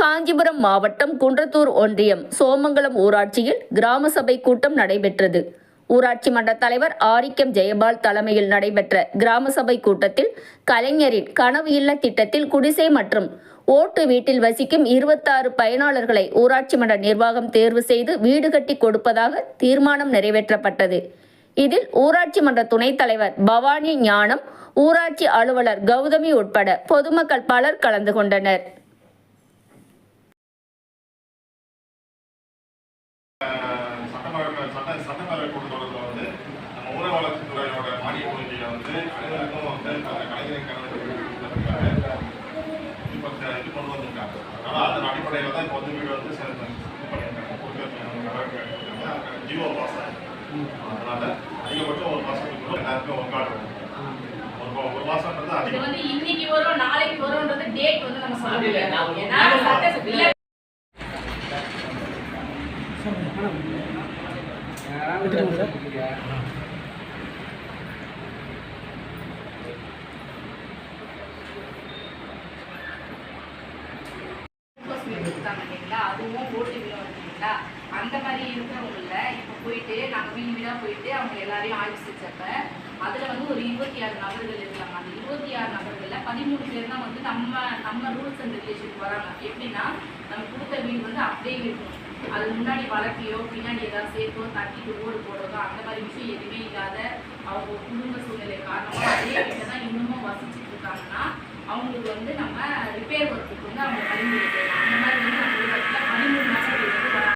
காஞ்சிபுரம் மாவட்டம் குன்றத்தூர் ஒன்றியம் சோமங்கலம் ஊராட்சியில் கிராம சபை கூட்டம் நடைபெற்றது. ஊராட்சி மன்ற தலைவர் ஆரிக்கம் ஜெயபால் தலைமையில் நடைபெற்ற கிராம சபை கூட்டத்தில் கலைஞரின் கனவு இல்ல திட்டத்தில் குடிசை மற்றும் ஓட்டு வீட்டில் வசிக்கும் இருபத்தாறு பயனாளர்களை ஊராட்சி மன்ற நிர்வாகம் தேர்வு செய்து வீடு கட்டி கொடுப்பதாக தீர்மானம் நிறைவேற்றப்பட்டது. இதில் ஊராட்சி மன்ற துணைத் தலைவர் பவானி ஞானம் ஊராட்சி அலுவலர் கௌதமி உட்பட பொதுமக்கள் பலர் கலந்து கொண்டனர். சட்டமன்ற சட்ட சட்டமன்ற கூட்டத்தொடரில் வந்து நம்ம ஊர வளர்ச்சித்துறையோட மானிய கொள்கையை வந்து அனைவருக்கும் வந்து கொடுத்திருக்காங்க. இப்போ இது கொண்டு வந்திருக்காங்க. அதனால அதன் அடிப்படையில் தான் இப்போ வந்து வீடு வந்து சில இது பண்ணியிருக்காங்க. கொடுக்கறதுக்கு நடவடிக்கை எடுத்திருக்காங்க. அதுக்கான ஜீவோ பாஸ். அதனால அதிகபட்சம் ஒரு மாசத்துக்குள்ள எல்லாருக்கும் ஒர்க் ஆர்டர் ஒரு மா- ஒரு மாசம்ன்றது இது அதிகம். வந்து இன்னைக்கு வரும் நாளைக்கு வரும்ன்றது டேட் வந்து நம்ம சொல்ல முடியாது ஏன்னா சட்டசபையில enforcement இருக்காங்க இல்லைங்களா அதுவும் ஓட்டு விழா இல்லைங்களா அந்த மாதிரி இருக்கிறவங்கள இப்போ போயிட்டு நாங்கள் வீடு வீடாக போயிட்டு அவங்க எல்லாரையும் ஆய்வு செஞ்சப்ப அதில் வந்து ஒரு இருபத்தி ஆறு நபர்கள் இருக்காங்க அந்த இருபத்தி ஆறு நபர்களில் பதிமூணு பேர் தான் வந்து நம்ம நம்ம ரூல்ஸ் அண்ட் ரெகுலேஷன் வராங்க. எப்படின்னா நம்ம கொடுத்த வீடு வந்து அப்படியே இருக்கணும் அது முன்னாடி வளர்க்கையோ பின்னாடி ஏதாவது சேர்த்தோ தட்டிட்டு ஓடு போடுறதோ அந்த மாதிரி விஷயம் எதுவுமே இல்லாத அவங்க குடும்ப சூழ்நிலை காரணமாக அதே வீட்டில் தான் இன்னமும் வசிச்சுட்டு இருக்காங்கன்னா அவங்களுக்கு வந்து நம்ம ரிப்பேர் ஒர்க்குக்கு வந்து அவங்க பரிந்துரை செய்யலாம்